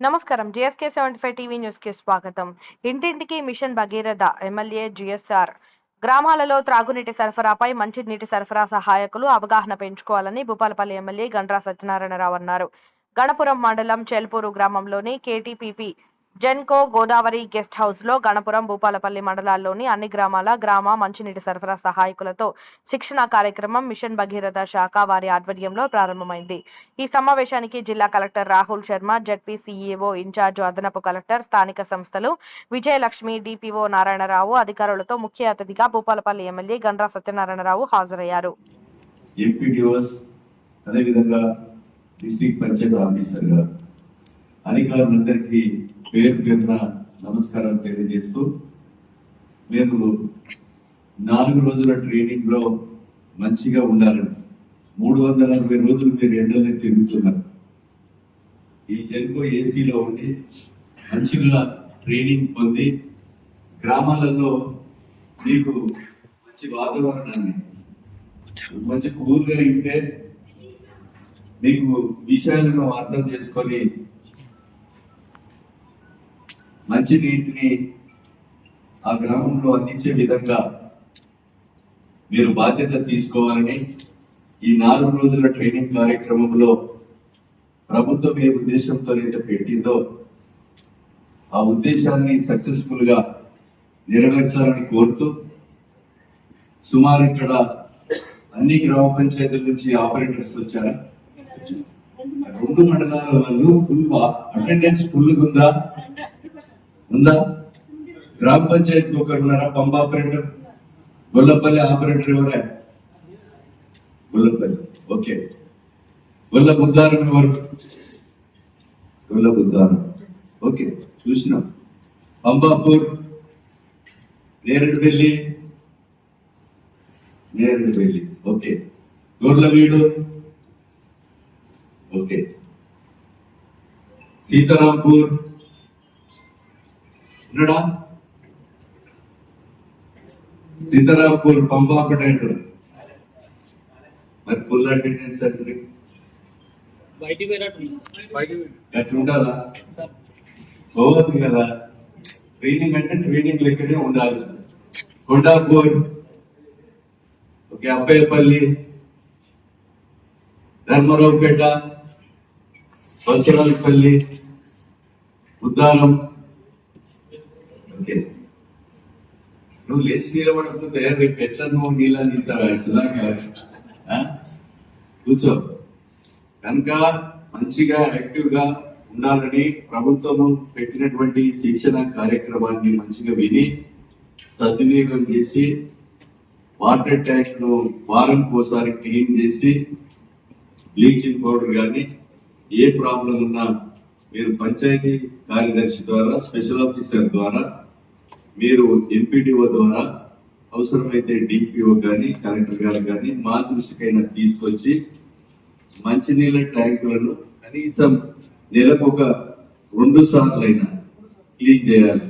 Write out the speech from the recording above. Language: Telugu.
నమస్కారం. జిఎస్కే సెవెంటీ ఫైవ్ టీవీ న్యూస్కి స్వాగతం. ఇంటింటికి మిషన్ భగీరథ ఎమ్మెల్యే జిఎస్ఆర్. గ్రామాలలో త్రాగునీటి సరఫరాపై మంచి నీటి సరఫరా సహాయకులు అవగాహన పెంచుకోవాలని భూపాలపల్లి ఎమ్మెల్యే గండ్రా సత్యనారాయణరావు అన్నారు. గణపురం మండలం చెల్పూరు గ్రామంలోని కేటీపీపీ జెన్కో గోదావరి గెస్ట్ హౌస్లో గణపురం భూపాలపల్లి మండలాల్లోని అన్ని గ్రామాల గ్రామ మంచినీటి సరఫరా సహాయకులతో శిక్షణ కార్యక్రమం మిషన్ భగీరథ శాఖ వారి ఆధ్వర్యంలో ప్రారంభమైంది. ఈ సమావేశానికి జిల్లా collector Rahul Sharma ZP CEO incharge అదనపు కలెక్టర్ స్థానిక సంస్థలు విజయలక్ష్మి డిపిఓ నారాయణరావు అధికారులతో ముఖ్య అతిథిగా భూపాలపల్లి ఎమ్మెల్యే గండ్రా సత్యనారాయణరావు హాజరయ్యారు. అదేవిధంగా డిస్ట్రిక్ట్ పంచాయత్ అధికారులందరికీ పేరు పేరున నమస్కారాలు తెలియజేస్తూ మేము నాలుగు రోజుల ట్రైనింగ్లో మంచిగా ఉండాలని మూడు వందల అరవై రోజులు మీరు ఎండలో తిరుగుతున్నారు. ఈ జెన్కో ఏసీలో ఉండి మంచిగా ట్రైనింగ్ పొంది గ్రామాలలో మీకు మంచి వాతావరణాన్ని మంచి కూల్గా ఉంటే మీకు విషయాలను అర్థం చేసుకొని మంచి నీటిని ఆ గ్రామంలో అందించే విధంగా మీరు బాధ్యత తీసుకోవాలని ఈ నాలుగు రోజుల ట్రైనింగ్ కార్యక్రమంలో ప్రభుత్వం ఏ ఉద్దేశంతో అయితే పెట్టిందో ఆ ఉద్దేశాన్ని సక్సెస్ఫుల్గా నెరవేర్చాలని కోరుతూ సుమారు ఇక్కడ అన్ని గ్రామ పంచాయతీల నుంచి ఆపరేటర్స్ వచ్చారు. రెండు మండలాల వాళ్ళు ఫుల్ అటెండెన్స్ ఫుల్గా ఉందా? ఉందా? గ్రామ పంచాయతీ ఒకరు ఉన్నారా? పంప ఆపరేటర్? గొల్లపల్లి ఆపరేటర్ ఎవరే? గొల్లపల్లి ఓకే. గొల్ల బుద్ధారం ఎవరు? గొల్ల బుద్ధారం. ఓకే. చూసినాం. పంబాపూర్ నేరేడుపల్లి నేరేడుపల్లి ఓకే. గొర్లవీడు ఓకే. సీతారాంపూర్. ఉన్నాడా సీతారాంపూర్ పంపా పటేటు మరి ఫుల్ అటెండెన్స్ అంటే? బయటికి పోయినట్టు. అట్లా ఉండాలా సార్. పోవద్దు కదా. ట్రైనింగ్ అంటే ట్రైనింగ్ లెక్కనే ఉండాలి. కొండాపూర్. ఓకే అబ్బాయిపల్లి ధర్మరావుపేట. బసరాలపల్లి ఉద్దానం ఓకే నువ్వు లేచి నిలబడకపోతే రేపు ఎట్లా నువ్వు నీళ్ళ ఇస్తావా అసలాగా కూర్చో. కనుక మంచిగా యాక్టివ్గా ఉండాలని ప్రభుత్వము పెట్టినటువంటి శిక్షణ కార్యక్రమాన్ని మంచిగా విని సద్వినియోగం చేసి వాటర్ ట్యాంక్ను వారం ఒకసారి క్లీన్ చేసి బ్లీచింగ్ పౌడర్ కానీ ఏ ప్రాబ్లం ఉన్నా మీరు పంచాయతీ కార్యదర్శి ద్వారా స్పెషల్ ఆఫీసర్ ద్వారా మీరు ఎంపీడీఓ ద్వారా అవసరమైతే డిపిఓ కానీ కలెక్టర్ గారు కానీ మా దృష్టికైనా తీసుకొచ్చి మంచినీళ్ళ ట్యాంకులను కనీసం నెలకు ఒక రెండు సార్లు అయినా క్లీన్ చేయాలి.